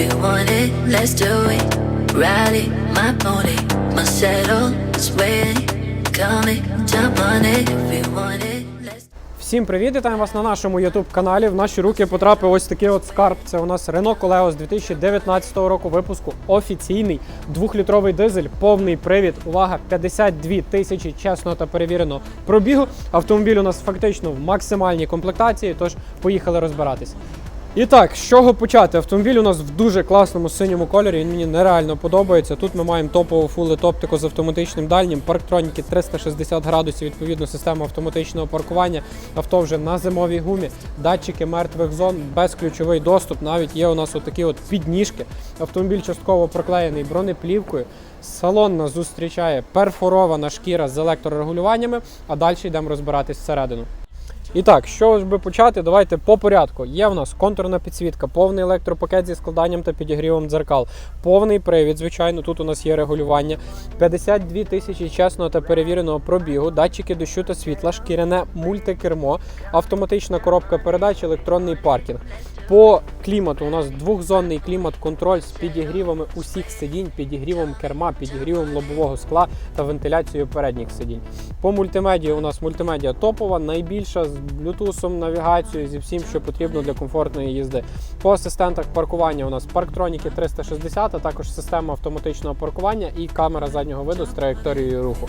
you want it, let's do it. Ride my pony, my saddle is waiting. Come and jump on it if you want it. Всім привіт! Вітаємо вас на нашому youtube каналі. В наші руки потрапив ось такий от скарб. Це у нас Renault Coleos 2019 року випуску. Офіційний двохлітровий дизель, повний привід. Увага, 52 тисячі чесного та перевіреного пробігу. Автомобіль у нас фактично в максимальній комплектації. Тож поїхали розбиратись. І так, з чого почати? Автомобіль у нас в дуже класному синьому кольорі. Він мені нереально подобається. Тут ми маємо топову фул оптику з автоматичним дальнім, парктроніки 360 градусів, відповідно, система автоматичного паркування. Авто вже на зимовій гумі, датчики мертвих зон, безключовий доступ. Навіть є у нас отакі от підніжки. Автомобіль частково проклеєний бронеплівкою. Салон нас зустрічає перфорована шкіра з електрорегулюваннями, а далі йдемо розбиратись всередину. І так, що ж би почати, давайте по порядку. Є в нас контурна підсвітка, повний електропакет зі складанням та підігрівом дзеркал, повний привід. Звичайно, тут у нас є регулювання. 52 тисячі чесного та перевіреного пробігу, датчики дощу та світла, шкіряне мультикермо, автоматична коробка передач, електронний паркінг. По клімату у нас двохзонний клімат-контроль з підігрівами усіх сидінь, підігрівом керма, підігрівом лобового скла та вентиляцією передніх сидінь. По мультимедії у нас мультимедіа топова, найбільша з блютусом, навігацією, зі всім, що потрібно для комфортної їзди. По асистентах паркування у нас парктроніки 360, а також система автоматичного паркування і камера заднього виду з траєкторією руху.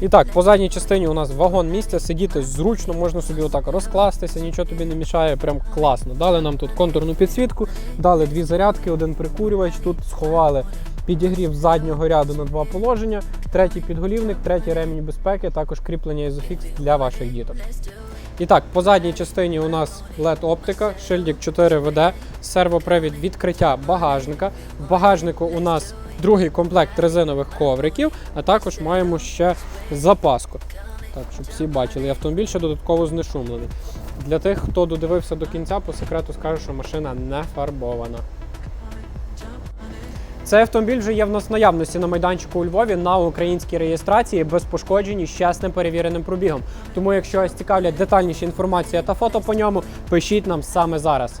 І так, по задній частині у нас вагон місця, сидіти зручно, можна собі отак розкластися, нічого тобі не мішає, прям класно. Дали нам тут контурну підсвітку, дали дві зарядки, один прикурювач, тут сховали підігрів заднього ряду на два положення, третій підголівник, третій ремінь безпеки, також кріплення ізофікс для ваших діток. І так, по задній частині у нас LED оптика, шильдик 4 ВД, сервопривід відкриття багажника. В багажнику у нас другий комплект резинових ковриків, а також маємо ще запаску. Так, щоб всі бачили, автомобіль ще додатково знешумлений. Для тих, хто додивився до кінця, по секрету скажу, що машина не фарбована. Цей автомобіль вже є в нас наявності на майданчику у Львові на українській реєстрації без пошкоджень і з перевіреним пробігом. Тому, якщо вас цікавлять детальніші інформація та фото по ньому, пишіть нам саме зараз.